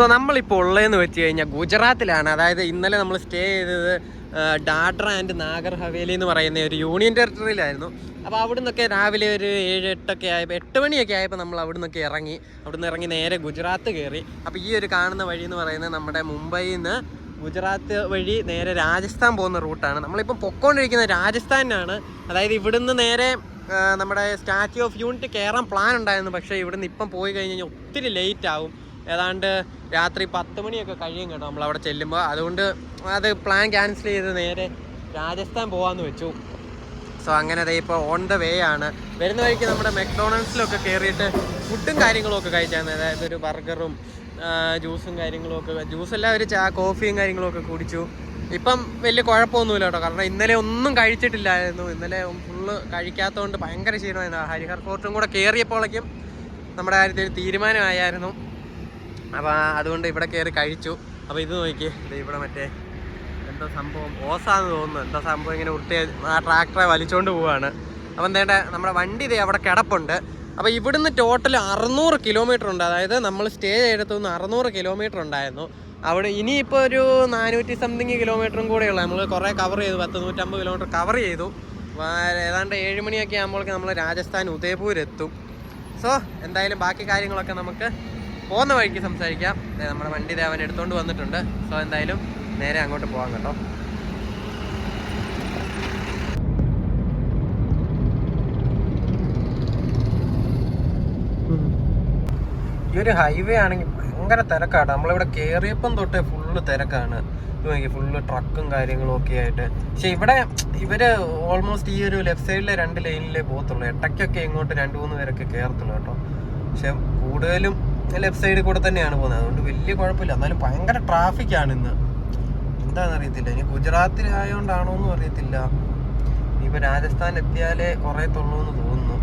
So നമ്മളിപ്പോൾ ഉള്ളതെന്ന് വെച്ച് കഴിഞ്ഞാൽ ഗുജറാത്തിലാണ്. അതായത് ഇന്നലെ നമ്മൾ സ്റ്റേ ചെയ്തത് ഡാഡ്ര ആൻഡ് നാഗർ ഹവേലി എന്ന് പറയുന്ന ഒരു യൂണിയൻ ടെറിട്ടറിയിലായിരുന്നു. അപ്പോൾ അവിടെ നിന്നൊക്കെ രാവിലെ ഒരു ഏഴ് എട്ടൊക്കെ ആയപ്പോൾ എട്ട് മണിയൊക്കെ ആയപ്പോൾ നമ്മൾ അവിടെ നിന്നൊക്കെ ഇറങ്ങി. അവിടെ നിന്ന് ഇറങ്ങി നേരെ ഗുജറാത്ത് കയറി അപ്പോൾ ഈ ഒരു കാണുന്ന വഴി എന്ന് പറയുന്നത് നമ്മുടെ മുംബൈയിൽ നിന്ന് ഗുജറാത്ത് വഴി നേരെ രാജസ്ഥാൻ പോകുന്ന റൂട്ടാണ്. നമ്മളിപ്പം പൊക്കോണ്ടിരിക്കുന്നത് രാജസ്ഥാനിലാണ്. അതായത് ഇവിടുന്ന് നേരെ നമ്മുടെ സ്റ്റാച്യു ഓഫ് യൂണിറ്റ് കയറാൻ പ്ലാൻ ഉണ്ടായിരുന്നു. പക്ഷേ ഇവിടുന്ന് ഇപ്പം പോയി കഴിഞ്ഞ് കഴിഞ്ഞാൽ ഒത്തിരി ലേറ്റ് ആവും. ഏതാണ്ട് രാത്രി പത്ത് മണിയൊക്കെ കഴിയും കേട്ടോ നമ്മൾ അവിടെ ചെല്ലുമ്പോൾ. അതുകൊണ്ട് അത് പ്ലാൻ ക്യാൻസൽ ചെയ്ത് നേരെ രാജസ്ഥാൻ പോകാമെന്ന് വെച്ചു. സോ അങ്ങനെ ദേ ഇപ്പോൾ ഓൺ ദ വേ ആണ്. വരുന്ന വഴിക്ക് നമ്മുടെ മെക്ഡോണൾഡ്സിലൊക്കെ കയറിയിട്ട് ഫുഡും കാര്യങ്ങളും ഒക്കെ കഴിച്ചായിരുന്നു അതായത് ഒരു ബർഗറും ജ്യൂസും കാര്യങ്ങളും ഒക്കെ ജ്യൂസല്ല ഒരു ചാ കോഫിയും കാര്യങ്ങളും ഒക്കെ കുടിച്ചു. ഇപ്പം വലിയ കുഴപ്പമൊന്നുമില്ല കേട്ടോ. കാരണം ഇന്നലെ ഒന്നും കഴിച്ചിട്ടില്ലായിരുന്നു. ഇന്നലെ ഫുള്ള് കഴിക്കാത്തതുകൊണ്ട് ഭയങ്കര ക്ഷീണമായിരുന്നു. ഹരിഹർ ഫോർട്ടും കൂടെ കയറിയപ്പോഴേക്കും നമ്മുടെ കാര്യത്തിൽ തീരുമാനമായിരുന്നു. അപ്പോൾ അതുകൊണ്ട് ഇവിടെ കയറി കഴിച്ചു. അപ്പോൾ ഇത് നോക്കി ഇത് ഇവിടെ മറ്റേ എന്തോ സംഭവം ഓസാന്ന് തോന്നുന്നു. എന്താ സംഭവം ഇങ്ങനെ ഉരുട്ടി ആ ട്രാക്ടറെ വലിച്ചുകൊണ്ട് പോവുകയാണ് അപ്പം എന്തേണ്ട നമ്മുടെ വണ്ടി ഇതേ അവിടെ കിടപ്പുണ്ട്. അപ്പോൾ ഇവിടുന്ന് ടോട്ടൽ അറുന്നൂറ് കിലോമീറ്റർ ഉണ്ട്. അതായത് നമ്മൾ സ്റ്റേ ചെയ്തിടത്തു നിന്ന് അറുന്നൂറ് കിലോമീറ്റർ ഉണ്ടായിരുന്നു. അവിടെ ഇനിയിപ്പോൾ ഒരു നാനൂറ്റി സംതിങ് കിലോമീറ്ററും കൂടെയുള്ള നമ്മൾ കുറേ കവർ ചെയ്തു. പത്ത് നൂറ്റമ്പത് കിലോമീറ്റർ കവർ ചെയ്തു. ഏതാണ്ട് ഏഴ് മണിയൊക്കെ ആകുമ്പോഴേക്കും നമ്മൾ രാജസ്ഥാൻ ഉദയപൂർ എത്തും സോ എന്തായാലും ബാക്കി കാര്യങ്ങളൊക്കെ നമുക്ക് പോകുന്ന വഴിക്ക് സംസാരിക്കാം. നമ്മുടെ വണ്ടി ദേവൻ എടുത്തുകൊണ്ട് വന്നിട്ടുണ്ട്. സോ എന്തായാലും നേരെ അങ്ങോട്ട് പോകാം കേട്ടോ. ഈ ഹൈവേ ആണെങ്കിൽ ഭയങ്കര തിരക്കാട്ടോ. നമ്മളിവിടെ കയറിയപ്പം തൊട്ടേ ഫുള്ള് തിരക്കാണ്. ഫുള്ള് ട്രക്കും കാര്യങ്ങളും ഒക്കെ ആയിട്ട്. പക്ഷെ ഇവിടെ ഇവർ ഓൾമോസ്റ്റ് ഈ ഒരു ലെഫ്റ്റ് സൈഡിലെ രണ്ട് ലൈനിലേ പോകത്തുള്ളൂ. ഇടയ്ക്കൊക്കെ ഇങ്ങോട്ട് രണ്ട് മൂന്ന് പേരൊക്കെ കയറത്തുള്ളൂ കേട്ടോ. പക്ഷെ കൂടുതലും ലെഫ്റ്റ് സൈഡിൽ കൂടെ തന്നെയാണ് പോകുന്നത്. അതുകൊണ്ട് വലിയ കുഴപ്പമില്ല. എന്നാലും ഭയങ്കര ട്രാഫിക്കാണ് ഇന്ന്. എന്താണെന്ന് അറിയത്തില്ല ഇനി ഗുജറാത്തിൽ ആയതുകൊണ്ടാണോ എന്നും അറിയത്തില്ല. ഇപ്പൊ രാജസ്ഥാൻ എത്തിയാലേ കുറയത്തുള്ളൂ എന്ന് തോന്നുന്നു.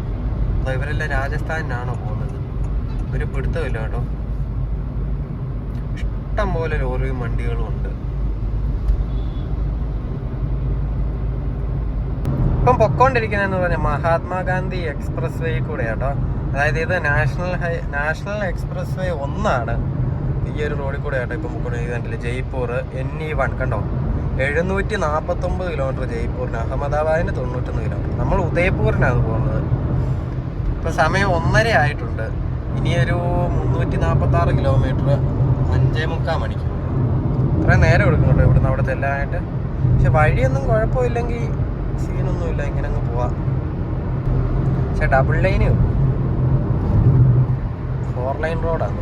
അപ്പൊ ഇവരെല്ലാം രാജസ്ഥാനിലാണോ പോകുന്നത്? ഒരു പിടുത്തമില്ല കേട്ടോ. ഇഷ്ടം പോലെ ലോറിയും വണ്ടികളും ഉണ്ട്. ഇപ്പം പൊക്കോണ്ടിരിക്കുന്നതെന്ന് പറഞ്ഞാൽ മഹാത്മാഗാന്ധി എക്സ്പ്രസ് വേ കൂടെ കേട്ടോ അതായത് ഇത് national high national expressway ഒന്നാണ്. ഈ ഒരു റോഡിൽ കൂടെ ആട്ടെ ഇപ്പം പൊക്കോണ്ടിരിക്കുന്നുണ്ടല്ലേ ജയ്പൂർ എൻ ഇ വൺ കണ്ടോ? എഴുന്നൂറ്റി നാൽപ്പത്തൊമ്പത് കിലോമീറ്റർ ജയ്പൂരിന് അഹമ്മദാബാദിന് തൊണ്ണൂറ്റൊന്ന് കിലോമീറ്റർ നമ്മൾ ഉദയപൂരിനാണ് പോകുന്നത്. ഇപ്പം സമയം ഒന്നര ആയിട്ടുണ്ട്. ഇനിയൊരു മുന്നൂറ്റി നാൽപ്പത്താറ് കിലോമീറ്റർ അഞ്ചേ മുക്കാൽ മണിക്കൂർ അത്രയും നേരം എടുക്കുന്നുണ്ട് ഇവിടുന്ന് അവിടെ ചെല്ലാനായിട്ട് പക്ഷെ വഴിയൊന്നും കുഴപ്പമില്ലെങ്കിൽ സീനൊന്നുമില്ല ഇങ്ങനെ അങ്ങ് പോവാം. പക്ഷെ ഡബിൾ ലൈന് ഫോർ ലൈൻ റോഡാണ്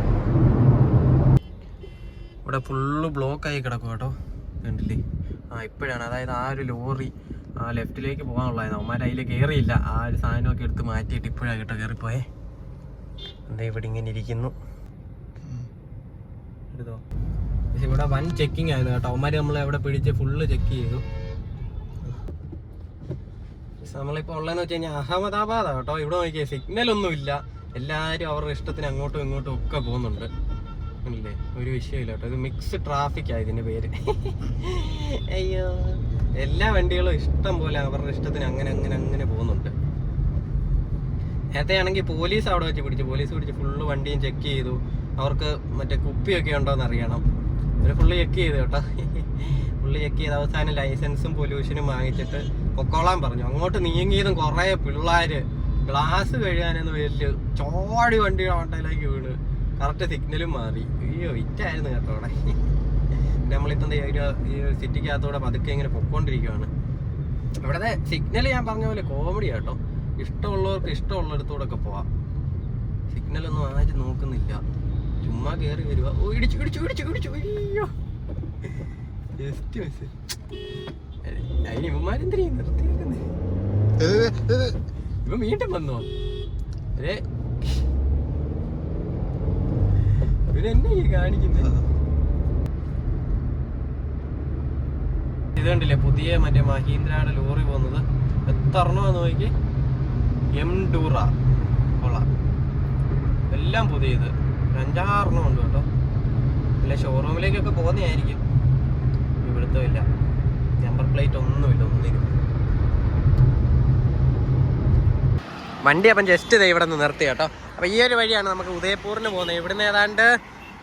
ഇവിടെ ഫുള്ള് ബ്ലോക്ക് ആയി കിടക്കും കേട്ടോ കണ്ടില്ലേ ആ ഇപ്പോഴാണ്. അതായത് ആ ഒരു ലോറി ആ ലെഫ്റ്റിലേക്ക് പോകാനുള്ളതായിരുന്നു അവന്മാർ അതിൽ കയറിയില്ല ആ ഒരു സാധനമൊക്കെ എടുത്ത് മാറ്റിയിട്ട് ഇപ്പോഴാണ് കേട്ടോ കയറിപ്പോയേ എന്താ ഇവിടെ ഇങ്ങനെ ഇരിക്കുന്നു. ഇവിടെ വൻ ചെക്കിംഗ് ആയിരുന്നു കേട്ടോ. അവന്മാർ നമ്മളെ അവിടെ പിടിച്ച് ഫുള്ള് ചെക്ക് ചെയ്തു. നമ്മളിപ്പോൾ ഉള്ളതെന്ന് വെച്ച് കഴിഞ്ഞാൽ അഹമ്മദാബാദാണ് കേട്ടോ. ഇവിടെ നോക്കിയാൽ സിഗ്നൽ ഒന്നും ഇല്ല എല്ലാവരും അവരുടെ ഇഷ്ടത്തിന് അങ്ങോട്ടും ഇങ്ങോട്ടും ഒക്കെ പോകുന്നുണ്ട്. അല്ലേ ഒരു വിഷയമില്ല കേട്ടോ. ഇത് മിക്സ് ട്രാഫിക് ആയി ഇതിന്റെ പേര്. അയ്യോ. എല്ലാ വണ്ടികളും ഇഷ്ടം പോലെ അവരുടെ ഇഷ്ടത്തിന് അങ്ങനെ അങ്ങനെ അങ്ങനെ പോകുന്നുണ്ട്. നേരത്തെ ആണെങ്കിൽ പോലീസ് അവിടെ വെച്ച് പിടിച്ചു. പോലീസ് പിടിച്ച് ഫുള്ള് വണ്ടിയും ചെക്ക് ചെയ്തു. അവർക്ക് മറ്റേ കുപ്പിയൊക്കെ ഉണ്ടോ എന്ന് അറിയണം. അവർ ഫുള്ള് ചെക്ക് ചെയ്തു കേട്ടോ. ഫുള്ള് ചെക്ക് ചെയ്ത് അവസാനം ലൈസൻസും പൊല്യൂഷനും വാങ്ങിച്ചിട്ട് പൊക്കോളാൻ പറഞ്ഞു. അങ്ങോട്ട് നീങ്ങിയതും കുറേ പിള്ളേര് ഗ്ലാസ് കഴുകാനെന്ന് പേരിൽ ചോടി വണ്ടിയുടെ ഓട്ടയിലേക്ക് വീണ്. കറക്റ്റ് സിഗ്നലും മാറി. അയ്യോ ഇറ്റായിരുന്നു കേട്ടോ അവിടെ. ഈ ഒരു സിറ്റിക്കകത്തൂടെ പതുക്കെ ഇങ്ങനെ പൊക്കോണ്ടിരിക്കുവാണ്. ഇവിടുത്തെ സിഗ്നൽ ഞാൻ പറഞ്ഞ പോലെ കോമഡി കേട്ടോ ഇഷ്ടമുള്ളവർക്ക് ഇഷ്ടമുള്ളിടത്തൂടെ ഒക്കെ പോവാം സിഗ്നലൊന്നും ആരും നോക്കുന്നില്ല. ചുമ്മാ കയറി വരുക ഓ ഇടിച്ചു ഇടിച്ചു ഇടിച്ചു ഇടിച്ചു. അയ്യോ. ജസ്റ്റ് മിസ് അതിന് ഇവന്മാരെന്തിനാ നിർത്തിയേക്കുന്നേ ഇവൻ വീണ്ടും വന്നോ. അതെ ഇവരെന്നെ കാണിക്കുന്നത് കണ്ടില്ലേ? പുതിയ മറ്റേ മഹീന്ദ്രയുടെ ലോറി പോകുന്നത്. എത്ര നോക്കി എം ഡൂറ. കൊള്ളാം. എല്ലാം പുതിയത് അഞ്ചാറെണ്ണം ഉണ്ട് കേട്ടോ. അല്ല ഷോറൂമിലേക്കൊക്കെ പോകുന്നതായിരിക്കും. ഇവിടുത്തെ ഇല്ല നമ്പർ പ്ലേറ്റ് ഒന്നുമില്ല ഒന്നിനും. വണ്ടി അപ്പം ജസ്റ്റ് ദേ ഇവിടെ നിന്ന് നിർത്തി കേട്ടോ. അപ്പോൾ ഈ ഒരു വഴിയാണ് നമുക്ക് ഉദയപൂരിന് പോകുന്നത്. ഇവിടുന്ന് ഏതാണ്ട്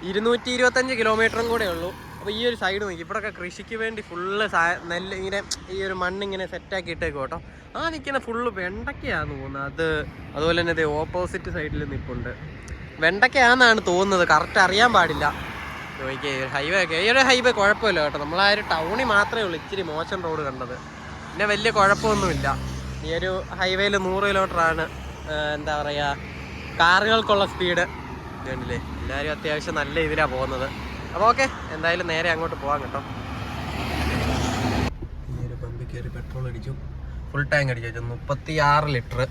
ഇരുന്നൂറ്റി ഇരുപത്തഞ്ച് കിലോമീറ്ററും കൂടെ ഉള്ളൂ. അപ്പോൾ ഈ ഒരു സൈഡ് നോക്കി. ഇവിടെയൊക്കെ കൃഷിക്ക് വേണ്ടി ഫുള്ള് നെല്ല് ഇങ്ങനെ ഈ ഒരു മണ്ണിങ്ങനെ സെറ്റാക്കി ഇട്ടേക്കും കേട്ടോ. ആ നിൽക്കുന്ന ഫുള്ള് വെണ്ടയ്ക്കയാന്ന് തോന്നുന്നത് അത് അതുപോലെ തന്നെ ഇത് ഓപ്പോസിറ്റ് സൈഡിൽ നിൽപ്പുണ്ട് വെണ്ടയ്ക്കയാന്നാണ് തോന്നുന്നത്. കറക്റ്റ് അറിയാൻ പാടില്ല. നോക്കിയേ ഹൈവേ ഒക്കെ. ഈ ഒരു ഹൈവേ കുഴപ്പമില്ല കേട്ടോ. നമ്മൾ ആ ഒരു ടൗണിൽ മാത്രമേ ഉള്ളൂ ഇച്ചിരി മോശം റോഡ് കണ്ടത്. പിന്നെ വലിയ കുഴപ്പമൊന്നുമില്ല. ഈ ഒരു ഹൈവേയിൽ നൂറ് കിലോമീറ്ററാണ് എന്താ പറയുക കാറുകൾക്കുള്ള സ്പീഡ് കണ്ടില്ലേ എല്ലാവരും അത്യാവശ്യം നല്ല ഇതിലാണ് പോകുന്നത്. അപ്പോൾ ഓക്കെ എന്തായാലും നേരെ അങ്ങോട്ട് പോകാം കേട്ടോ. ഈ ഒരു പമ്പിൽ കയറി പെട്രോൾ അടിച്ചു ഫുൾ ടാങ്ക് അടിച്ചു മുപ്പത്തി ആറ് ലിറ്റർ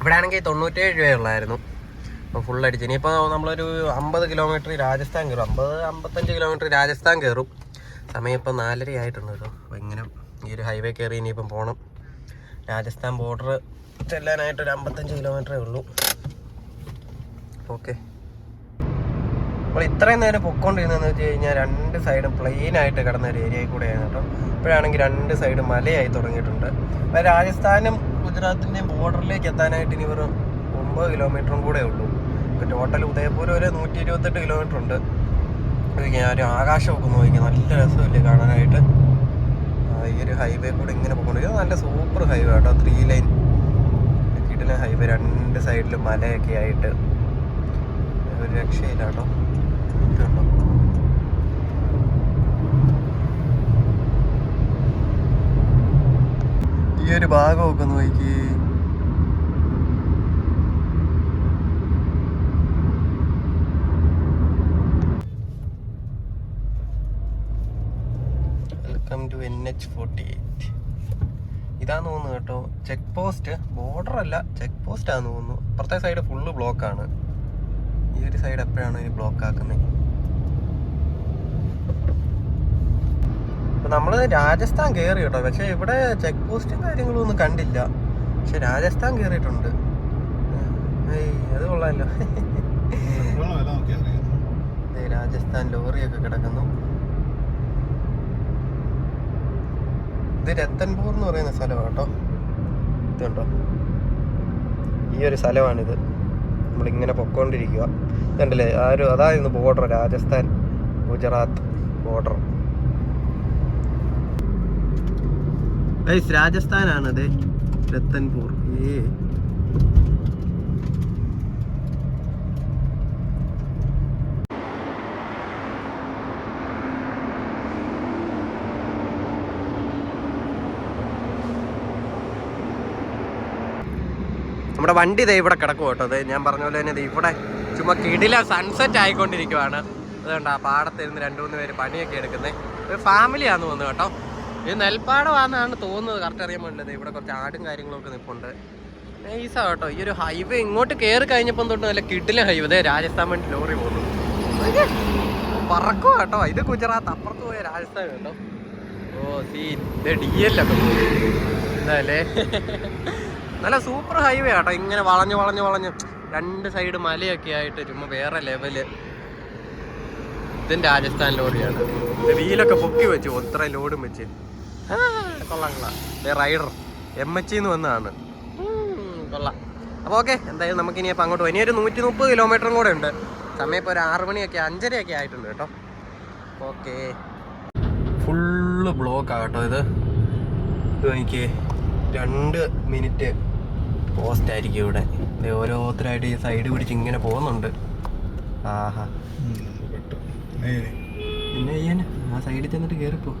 ഇവിടെ ആണെങ്കിൽ തൊണ്ണൂറ്റേഴ് രൂപയുള്ളായിരുന്നു. അപ്പോൾ ഫുൾ അടിച്ചു. ഇനിയിപ്പോൾ നമ്മളൊരു അമ്പത് കിലോമീറ്റർ രാജസ്ഥാൻ കയറും. അമ്പത് അമ്പത്തഞ്ച് കിലോമീറ്റർ രാജസ്ഥാൻ കയറും. സമയം ഇപ്പോൾ നാലര ആയിട്ടുണ്ട് കേട്ടോ. അപ്പോൾ ഇങ്ങനെ ഈ ഒരു ഹൈവേ കയറി ഇനിയിപ്പം പോകണം രാജസ്ഥാൻ ബോർഡർ ചെല്ലാനായിട്ട് ഒരു അമ്പത്തഞ്ച് കിലോമീറ്ററേ ഉള്ളൂ. ഓക്കെ നമ്മൾ ഇത്രയും നേരം പൊക്കോണ്ടിരുന്നതെന്ന് വെച്ച് കഴിഞ്ഞാൽ രണ്ട് സൈഡും പ്ലെയിൻ ആയിട്ട് കിടന്ന ഒരു ഏരിയയിൽ കൂടെയാണ് കേട്ടോ. ഇപ്പോഴാണെങ്കിൽ രണ്ട് സൈഡ് മലയായി തുടങ്ങിയിട്ടുണ്ട്. അപ്പോൾ രാജസ്ഥാനും ഗുജറാത്തിന്റെയും ബോർഡറിലേക്ക് എത്താനായിട്ട് ഇനി വെറും ഒമ്പത് കിലോമീറ്ററും കൂടെ ഉള്ളൂ. ഇപ്പോൾ ടോട്ടൽ ഉദയപൂർ വരെ നൂറ്റി ഇരുപത്തെട്ട് കിലോമീറ്റർ ഉണ്ട് ഒരു ആകാശമൊക്കെ നോക്കി നല്ല രസമില്ലേ കാണാനായിട്ട്. ആ, ഈ ഒരു ഹൈവേ കൂടെ ഇങ്ങനെ പോയിക്കൊണ്ടിരിക്കുന്നത് നല്ല സൂപ്പർ ഹൈവേ കേട്ടോ ത്രീ ലൈൻ കിട്ടുന്ന ഹൈവേ രണ്ട് സൈഡിലും മലയൊക്കെ ആയിട്ട്. ഒരു രക്ഷയില്ല കേട്ടോ. ഈ ഒരു ഭാഗമൊക്കെ നോക്കി welcome to N H forty eight ഇതാന്ന് തോന്നുന്നു കേട്ടോ. ചെക്ക് പോസ്റ്റ് ബോർഡർ അല്ല ചെക്ക് പോസ്റ്റ് ആന്ന് തോന്നുന്നു. അപ്പുറത്തെ സൈഡ് ഫുള്ള് ബ്ലോക്കാണ് ഈ ഒരു സൈഡ് എപ്പോഴാണ് ഇനി ബ്ലോക്ക് ആക്കുന്നത് അപ്പൊ നമ്മൾ രാജസ്ഥാൻ കയറി കേട്ടോ. പക്ഷെ ഇവിടെ ചെക്ക് പോസ്റ്റും കാര്യങ്ങളും ഒന്നും കണ്ടില്ല. പക്ഷെ രാജസ്ഥാൻ കയറിയിട്ടുണ്ട് അത് കൊള്ളാമല്ലോ രാജസ്ഥാൻ ലോറിയൊക്കെ കിടക്കുന്നു. ഇത് രത്തൻപൂർ എന്ന് പറയുന്ന സ്ഥലമാണ് കേട്ടോ. ഇതുണ്ടോ? ഈ ഒരു സ്ഥലമാണിത്. നമ്മളിങ്ങനെ പൊക്കോണ്ടിരിക്കുക ഇതുണ്ടല്ലേ? ആ ഒരു അതായിരുന്നു ബോർഡർ രാജസ്ഥാൻ ഗുജറാത്ത് ബോർഡർ രാജസ്ഥാനാണത് രത്തൻപൂർ. ഏ നമ്മുടെ വണ്ടി ദേ ഇവിടെ കിടക്കും കേട്ടോ. അത് ഞാൻ പറഞ്ഞ പോലെ തന്നെ ദേ ഇവിടെ ചുമ്മാ കിടില സൺസെറ്റ് ആയിക്കൊണ്ടിരിക്കുവാണ്. അതുകൊണ്ട് ആ പാടത്തിരുന്ന് രണ്ട് മൂന്ന് പേര് പണിയൊക്കെ എടുക്കുന്നത് ഒരു ഫാമിലിയാന്ന് തോന്നുന്നു കേട്ടോ. ഇത് നെൽപ്പാടമാണെന്നാണ് തോന്നുന്നത്. കറക്റ്റ് അറിയാൻ പറ്റില്ല ഇവിടെ കുറച്ച് ആടും കാര്യങ്ങളൊക്കെ നിൽപ്പുണ്ട് നൈസാ കേട്ടോ. ഈ ഒരു ഹൈവേ ഇങ്ങോട്ട് കയറി കഴിഞ്ഞപ്പം തൊട്ട് നല്ല കിടില ഹൈവേ ദേ രാജസ്ഥാൻ വേണ്ടി ലോറി പോകുന്നു. പറക്കുക കേട്ടോ. ഇത് ഗുജറാത്ത് അപ്പുറത്ത് പോയ രാജസ്ഥാൻ കേട്ടോ. ഓ സീൻ ഡി എല്ലൊക്കെ നല്ല സൂപ്പർ ഹൈവേ ആട്ടോ. ഇങ്ങനെ വളഞ്ഞ് വളഞ്ഞ് വളഞ്ഞ് രണ്ട് സൈഡ് മലയൊക്കെ ആയിട്ട് ചുമ്മാ വേറെ ലെവൽ ഇതും രാജസ്ഥാൻ ലോറിയാണ് വീലൊക്കെ പൊക്കി വെച്ചു ഒത്ര ലോഡും വെച്ച്. കൊള്ളാം കൊള്ളാം. റൈഡർ എം എച്ച് എന്ന് വന്നതാണ്. കൊള്ളാം. അപ്പോൾ ഓക്കെ എന്തായാലും നമുക്ക് ഇനി അപ്പോൾ അങ്ങോട്ട് ഇനി ഒരു നൂറ്റി മുപ്പത് കിലോമീറ്ററും കൂടെ ഉണ്ട്. സമയം ഇപ്പോൾ ഒരു ആറ് മണിയൊക്കെ അഞ്ചരയൊക്കെ ആയിട്ടുണ്ട് കേട്ടോ. ഓക്കെ ഫുള്ള് ബ്ലോക്കാണ് കേട്ടോ ഇത്. എനിക്ക് രണ്ട് മിനിറ്റ് പോസ്റ്റ് ആയിരിക്കും ഇവിടെ. ദേ ഓരോരുത്തരായിട്ട് ഈ സൈഡ് പിടിച്ച് ഇങ്ങനെ പോകുന്നുണ്ട്. ആഹാ. പിന്നെ ചെയ്യാൻ ആ സൈഡിൽ ചെന്നിട്ട് കയറിപ്പോ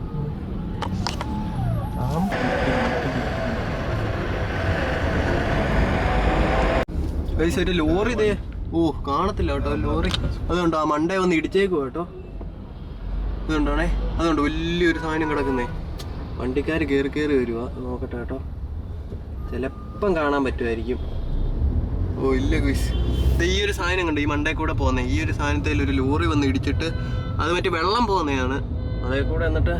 ഒരു ലോറി ഇതേ ഓ കാണത്തില്ല കേട്ടോ ലോറി. അതുകൊണ്ട് ആ മണ്ടേ വന്ന് ഇടിച്ചേക്കു കേട്ടോ. അതുകൊണ്ടാണേ അതുകൊണ്ട് വലിയൊരു സാധനം കിടക്കുന്നേ. വണ്ടിക്കാർ കയറി കയറി വരുവാ. നോക്കട്ടെ കേട്ടോ. ചിലപ്പം കാണാൻ പറ്റുമായിരിക്കും. ഓ ഇല്ല ഗുയ്സ് ഈ ഒരു സാധനം കണ്ട്? ഈ മണ്ടേ കൂടെ പോകുന്നത് ഈ ഒരു സാധനത്തിൽ ഒരു ലോറി വന്ന് ഇടിച്ചിട്ട് അത് മറ്റേ വെള്ളം പോകുന്നതാണ്. അതേ കൂടെ എന്നിട്ട്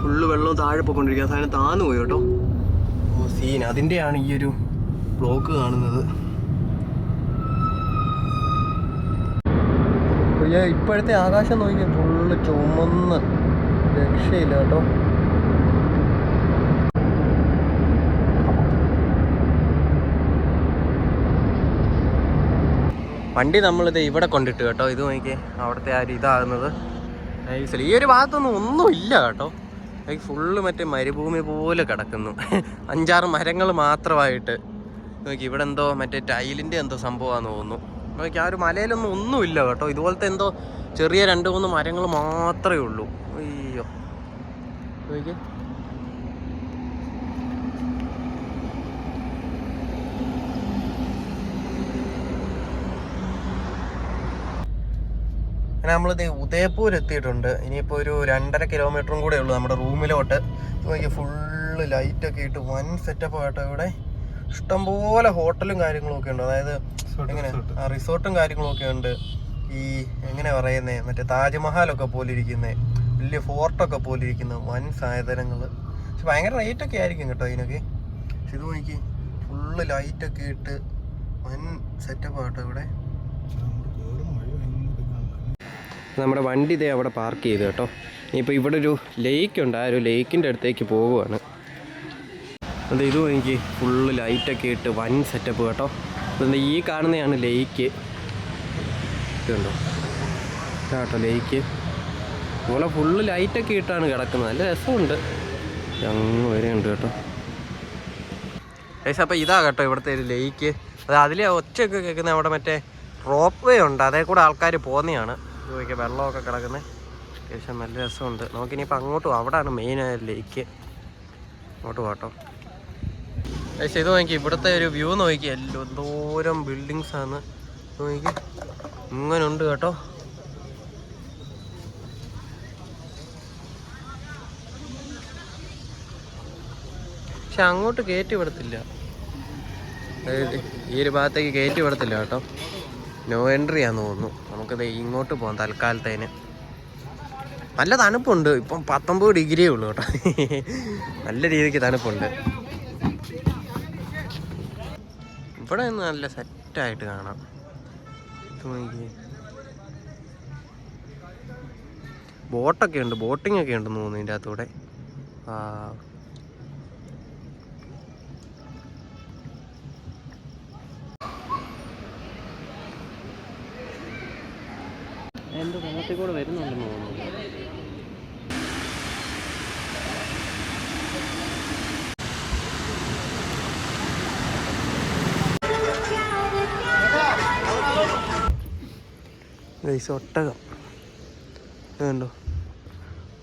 ഫുള്ള് വെള്ളം താഴെ പോയിക്കൊണ്ടിരിക്കുക. ആ സാധനം താന്നു പോയി കേട്ടോ. ഓ സീൻ അതിന്റെയാണ് ഈ ഒരു ബ്ലോക്ക് കാണുന്നത്. ഇപ്പോഴത്തെ ആകാശം നോക്കിയാൽ ഫുള്ള് ചുമന്ന് രക്ഷയില്ല കേട്ടോ. വണ്ടി നമ്മളിത് ഇവിടെ കൊണ്ടിട്ട് കേട്ടോ. ഇത് നോക്കിയേ അവിടുത്തെ ആ ഒരു ഇതാകുന്നത്. ഈ ഒരു ഭാഗത്തൊന്നും ഒന്നും ഇല്ല കേട്ടോ. ഈ ഫുള്ള് മറ്റേ മരുഭൂമി പോലെ കിടക്കുന്നു. അഞ്ചാറ് മരങ്ങൾ മാത്രമായിട്ട്. നോക്കി ഇവിടെ എന്തോ മറ്റേ ടൈലിന്റെ എന്തോ സംഭവമാണെന്ന് തോന്നുന്നു. നോക്കി ആ ഒരു മലയിലൊന്നും ഒന്നുമില്ല കേട്ടോ. ഇതുപോലത്തെ എന്തോ ചെറിയ രണ്ട് മൂന്ന് മരങ്ങൾ മാത്രമേ ഉള്ളൂ. അയ്യോ. നോക്കി. അങ്ങനെ നമ്മളിത് ഉദയപൂർ എത്തിയിട്ടുണ്ട് ഇനിയിപ്പോൾ ഒരു രണ്ടര കിലോമീറ്ററും കൂടെ ഉള്ളൂ നമ്മുടെ റൂമിലോട്ട്. നോക്കി ഫുള്ള് ലൈറ്റൊക്കെ ഇട്ട് വൻ സെറ്റപ്പ് ആയിട്ട് ഇവിടെ. ഇഷ്ടംപോലെ ഹോട്ടലും കാര്യങ്ങളും ഒക്കെ ഉണ്ട്. അതായത് എങ്ങനെ? റിസോർട്ടും. കാര്യങ്ങളും ഒക്കെ ഉണ്ട്. ഈ എങ്ങനെ പറയുന്നേ? മറ്റേ താജ്മഹലൊക്കെ പോലെ ഇരിക്കുന്നേ. വലിയ ഫോർട്ടൊക്കെ പോലെ ഇരിക്കുന്ന വൻ സാധനങ്ങൾ പക്ഷെ ഭയങ്കര റേറ്റൊക്കെ ആയിരിക്കും കേട്ടോ ഇതിനൊക്കെ. പക്ഷെ ഇത് നോക്കി ഫുള്ള് ലൈറ്റൊക്കെ ഇട്ട് വൻ സെറ്റപ്പ് ആട്ടോ ഇവിടെ. നമ്മുടെ വണ്ടി ഇതേ അവിടെ പാർക്ക് ചെയ്തു കേട്ടോ. ഇനിയിപ്പോൾ ഇവിടെ ഒരു ലേക്ക് ഉണ്ട്. ആ ഒരു ലേക്കിന്റെ അടുത്തേക്ക് പോവുകയാണ്. അത് ഇതും എനിക്ക് ഫുള്ള് ലൈറ്റൊക്കെ ഇട്ട് വൻ സെറ്റപ്പ് കേട്ടോ. അതുകൊണ്ട് ഈ കാണുന്നതാണ് ലേക്ക് ഇതുണ്ടോ കേട്ടോ ലേക്ക് ഇവിടെ ഫുള്ള് ലൈറ്റൊക്കെ ഇട്ടാണ് കിടക്കുന്നത്. നല്ല രസമുണ്ട്. അങ്ങ് വരെയുണ്ട് കേട്ടോ. ഏകദേശം അപ്പോൾ ഇതാ കേട്ടോ ഇവിടുത്തെ ഒരു ലേക്ക് അത് അതിലെ ഒച്ചയൊക്കെ കേൾക്കുന്ന അവിടെ മറ്റേ റോപ്പ് വേ ഉണ്ട്. അതേ കൂടെ ആൾക്കാർ പോകുന്നതാണ്. ഇതൊക്കെ വെള്ളമൊക്കെ കിടക്കുന്നത് അത്യാവശ്യം നല്ല രസമുണ്ട്. നമുക്കിനിയിപ്പോൾ അങ്ങോട്ട് അവിടെയാണ് മെയിനായ ലേക്ക് അങ്ങോട്ട് പോകട്ടോ പക്ഷേ ഇത് നോക്കി. ഇവിടുത്തെ ഒരു വ്യൂ നോക്കി. എന്തോരം ബിൽഡിങ്സ് ആണ്. നോക്കി. ഇങ്ങനെ ഉണ്ട് കേട്ടോ. പക്ഷെ അങ്ങോട്ട് കയറ്റി വിടത്തില്ല. ഈ ഒരു ഭാഗത്തേക്ക് കയറ്റി വിടത്തില്ല കേട്ടോ. നോ എൻട്രി ആണെന്ന് തോന്നുന്നു. നമുക്കത് ഇങ്ങോട്ട് പോകാം തൽക്കാലത്തേന്. നല്ല തണുപ്പുണ്ട്. ഇപ്പം പത്തൊമ്പത് ഡിഗ്രിയേ ഉള്ളൂ കേട്ടോ. നല്ല രീതിക്ക് തണുപ്പുണ്ട്. ഇവിടെ നിന്ന് നല്ല സെറ്റായിട്ട് കാണാം. ബോട്ടൊക്കെ ഉണ്ട്. ബോട്ടിംഗ് ഒക്കെ ഉണ്ടെന്ന് തോന്നുന്നു ഇതിന്റെ അകത്തൂടെ. എന്തോ ഭാഗത്തിൽ കൂടെ വരുന്നുണ്ടെന്ന് തോന്നുന്നു. ഒട്ടകം. കണ്ടോ?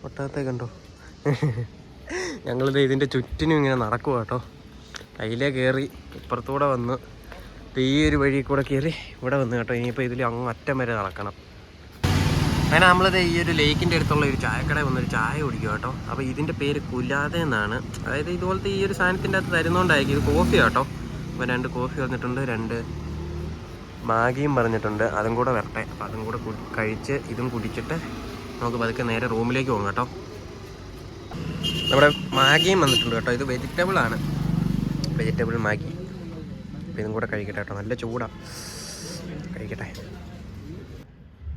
ഒട്ടകത്തെ കണ്ടോ? ഞങ്ങളിത് ഇതിന്റെ ചുറ്റിനും ഇങ്ങനെ നടക്കുക കേട്ടോ. അതിലേ കയറി ഇപ്പുറത്തൂടെ വന്ന് ഈ ഒരു വഴി കൂടെ കയറി ഇവിടെ വന്ന് കേട്ടോ. ഇനിയിപ്പോൾ ഇതിൽ അങ്ങ് അറ്റം വരെ നടക്കണം. അങ്ങനെ നമ്മളിത് ഈ ഒരു ലേക്കിന്റെ അടുത്തുള്ള ഒരു ചായക്കട വന്നൊരു ചായ കുടിക്കുക കേട്ടോ. അപ്പോൾ ഇതിന്റെ പേര് കുലാതെ എന്നാണ്. അതായത് ഇതുപോലത്തെ ഈ ഒരു സാധനത്തിന്റെ അകത്ത് തരുന്നോണ്ടായിരിക്കും. ഇത് കോഫി കേട്ടോ. അപ്പോൾ രണ്ട് കോഫി വന്നിട്ടുണ്ട് രണ്ട് മാഗിയും പറഞ്ഞിട്ടുണ്ട്. അതും കൂടെ വരട്ടെ. അപ്പോൾ അതും കൂടെ കഴിച്ച് ഇതും കുടിച്ചിട്ട് നമുക്ക് പതുക്കെ നേരെ റൂമിലേക്ക് പോകും കേട്ടോ. നമ്മുടെ മാഗിയും വന്നിട്ടുണ്ട് കേട്ടോ. ഇത് വെജിറ്റബിൾ ആണ്. Vegetable Maggi. അപ്പോൾ ഇതും കൂടെ കഴിക്കട്ടെ കേട്ടോ. നല്ല ചൂടാണ് കഴിക്കട്ടെ.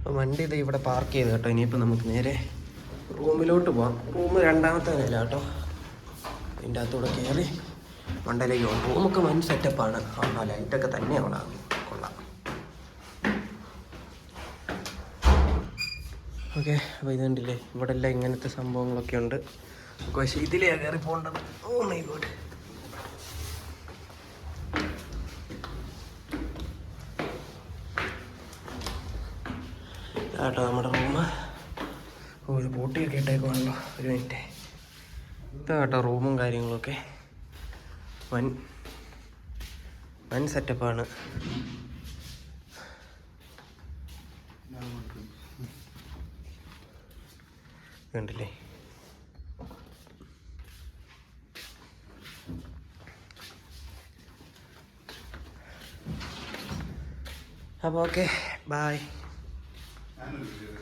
അപ്പോൾ വണ്ടി ഇത് ഇവിടെ പാർക്ക് ചെയ്ത് കേട്ടോ. ഇനിയിപ്പോൾ നമുക്ക് നേരെ റൂമിലോട്ട് പോവാം. റൂം രണ്ടാമത്തെ നില കേട്ടോ. അതിന്റെ അകത്തൂടെ കയറി മണ്ടയിലേക്ക് പോകും റൂമൊക്കെ വൻ സെറ്റപ്പാണ് ആ ലൈറ്റൊക്കെ തന്നെ അവിടെ കൊള്ളാം. ഓക്കെ അപ്പോൾ ഇത് കണ്ടില്ലേ? ഇവിടെ എല്ലാം ഇങ്ങനത്തെ സംഭവങ്ങളൊക്കെ ഉണ്ട്. പക്ഷേ ഇതിലേ കയറി പോകേണ്ടത് ഓ മൈ ഗോഡ് കേട്ടോ നമ്മുടെ റൂം. ഒരു പൂട്ടിയൊക്കെ ഇട്ടേക്കുവാണല്ലോ. ഒരു മിനിറ്റ്. ഇതാ കേട്ടോ റൂമും കാര്യങ്ങളൊക്കെ. വൻ വൻ സെറ്റപ്പാണ് കണ്ടില്ലേ? അപ്പോൾ okay bye I moved to